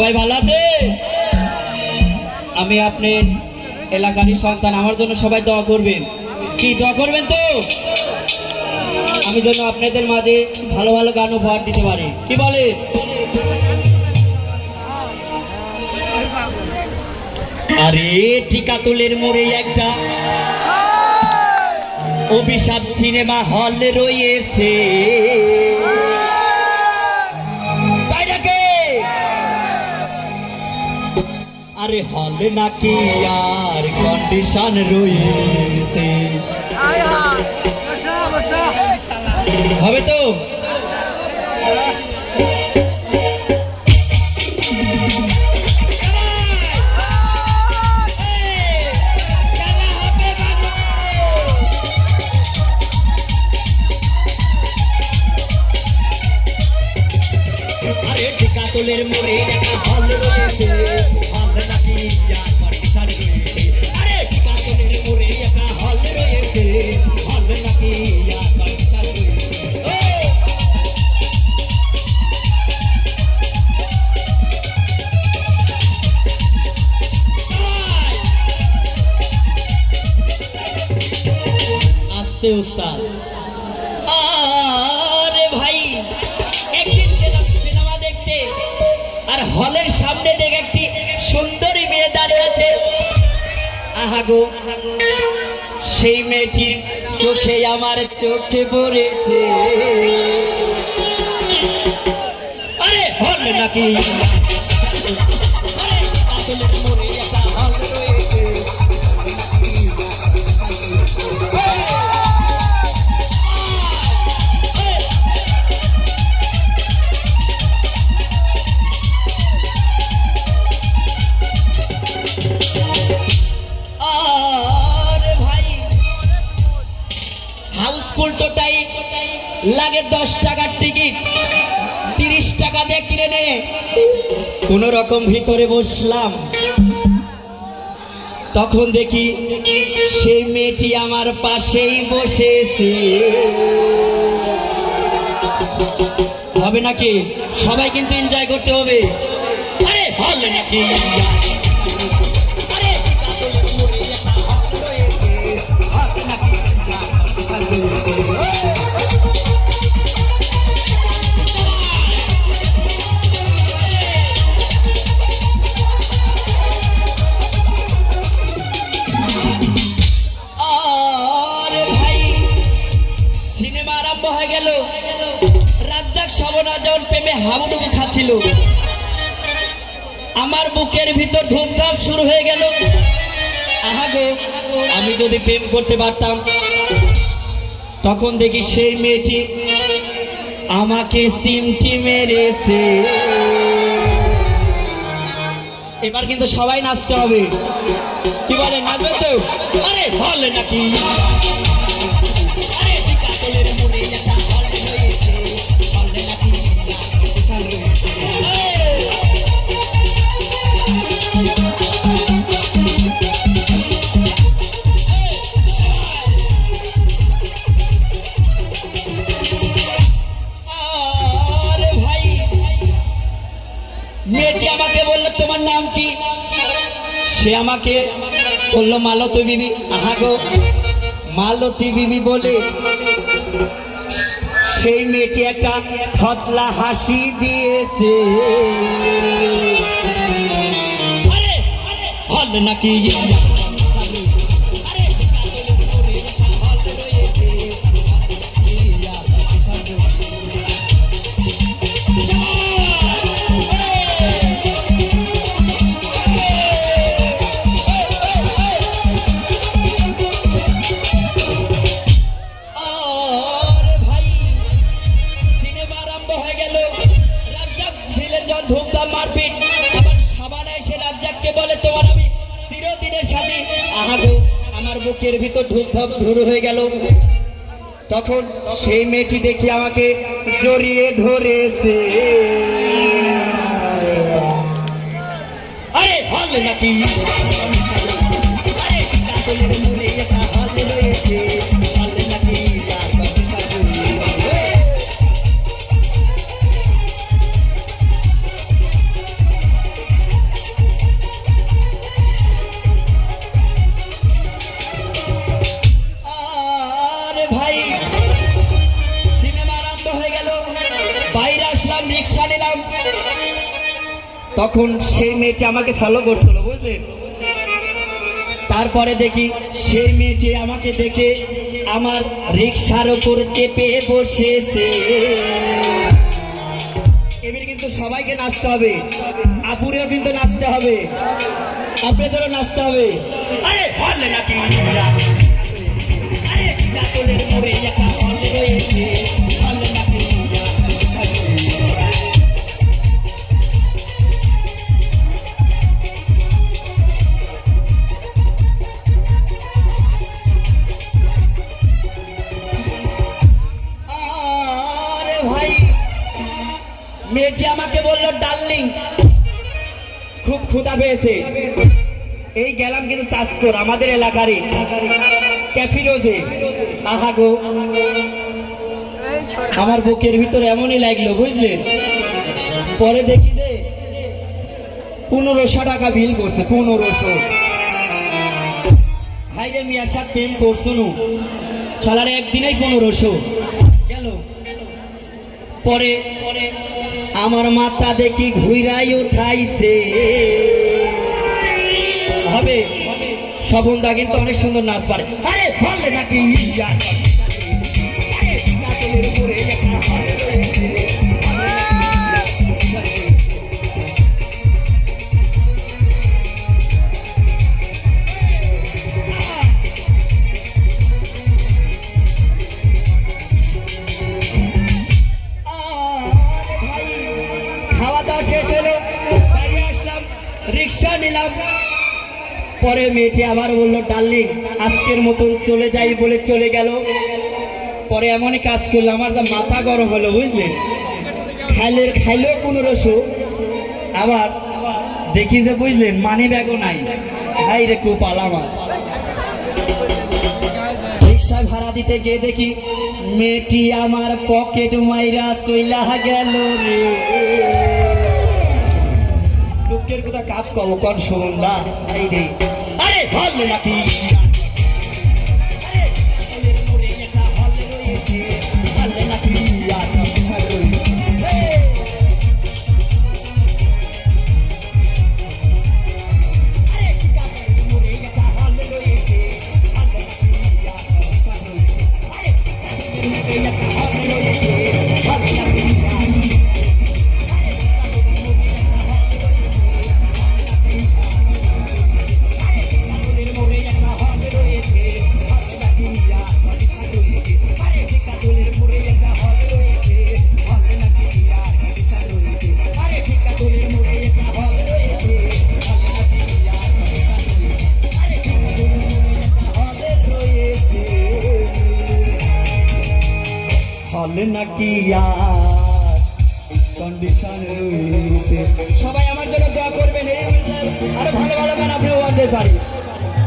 সবাই ভালো আছে? আমি আপনার এলাকারই সন্তান, আমার জন্য সবাই দোয়া করবেন। কি, দোয়া করবেন তো? আমি যেন আপনাদের মাঝে ভালো ভালো গান উপহার দিতে পারি। কি বলে? আরে টিকাতুলের মোড়ে একটা অভিশাপ সিনেমা হল রয়েছে। আরে হলে নাকি আর কন্ডিশন রয়েছে? হবে তো? আরে মোড়ে একটা হল রয়েছে। আস্তে উস্তাদ, আরে ভাই, একদিন গেলাম সিনেমা দেখতে, আর হলের সামনে দেখে একটি সুন্দরী মেয়ে দাঁড়িয়ে আছে। আহাগো সেই মেয়েটি চোখে আমার চোখে পড়েছে। আরে হল নাকি? লাগে দশ টাকার টিকিট, তিরিশ টাকা দিয়ে কিনে নে কোন রকম ভিতরে বসলাম। তখন দেখি সেই মেয়েটি আমার পাশেই বসেছে। হবে নাকি? সবাই কিন্তু এনজয় করতে হবে। আরে হবে নাকি? আরম্ভ হয়ে গেল। রাজ্জাক শবনা যখন প্রেমে হাবুডুবু খাচ্ছিল। আমার বুকের ভিতর ধূমধাম শুরু হয়ে গেল। আহা গো, আমি যদি প্রেম করতে পারতাম, তখন দেখি সেই মেয়েটি আমাকে সিমটি মেরেছে। এবার কিন্তু সবাই নাচতে হবে। কি বলে নাচবে তো? আরে বলে নাকি? সে আমাকে বলল, মালতী বিবি, আহা গো, মালতী বিবি বলে সেই মেয়েটি একটা থতলা হাসি দিয়েছে। নাকি যখন ধুমধাম মারপিট। আবার সাবানা এসে রাজ্জাককে বলে, তোমার আমি চিরদিনের সাথে। আহাগো আমার বুকের ভিতর ধূপধাপ শুরু হয়ে গেল। তখন সেই মেয়েটি দেখি আমাকে জড়িয়ে ধরেছে। আরে হল নাকি? আরে তখন সেই মেয়েটি আমাকে ফলো করছিল বুঝলেন তারপরে দেখি সেই মেয়েটি আমাকে দেখে আমার রিক্সার উপর চেপে বসেছে। এবারে কিন্তু সবাইকে নাচতে হবে। আপুরেও কিন্তু নাচতে হবে। আপনাদেরও নাচতে হবে। আরে নাকি আরে মেয়েটি আমাকে বলল, ডার্লিং, খুব ক্ষুধা পেয়েছে। এই গেলাম কিন্তু চাষকর আমাদের এলাকারই। ক্যাফি রোজে আহা গো। আমার বুকের ভিতরে এমনই লাগল বুঝলেন পরে দেখি যে পনেরোশো টাকা বিল করছে, পনেরোশো। ভাই রে মিয়ার সাথে প্রেম করছ নু? সালার একদিনেই পনেরোশো। গেল। পরে পরে আমার মাথা দেখি ঘুরাই উঠাইছে। হবে। স্বপনদা কিন্তু অনেক সুন্দর নাচ পারে। আরে ভালো নাকি রিক্সা নিলাম। পরে মেয়েটি আবার বলল, ডার্লিং, আজকের মতন চলে যাই বলে চলে গেল। পরে এমনই কাজ করল, আমার তো মাথা গরম হলো বুঝলেন খাইলের খাইলেও পনেরোশো। আবার দেখি যে বুঝলেন মানি ব্যাগও নাই। ভাই রে, খুব আলামা রিক্সা ভাড়া দিতে গিয়ে দেখি মেয়েটি আমার পকেট মাইরা চইলা গেল রে। দুঃখের কথা কাপ কব কন সুগন্ধা? না আরে ভালো নাকি? নাকি আর? কন্ডিশন রয়েছে। সবাই আমার জন্য দোয়া করবেন আরও ভালো ভালো গান আপনি আনতে পারি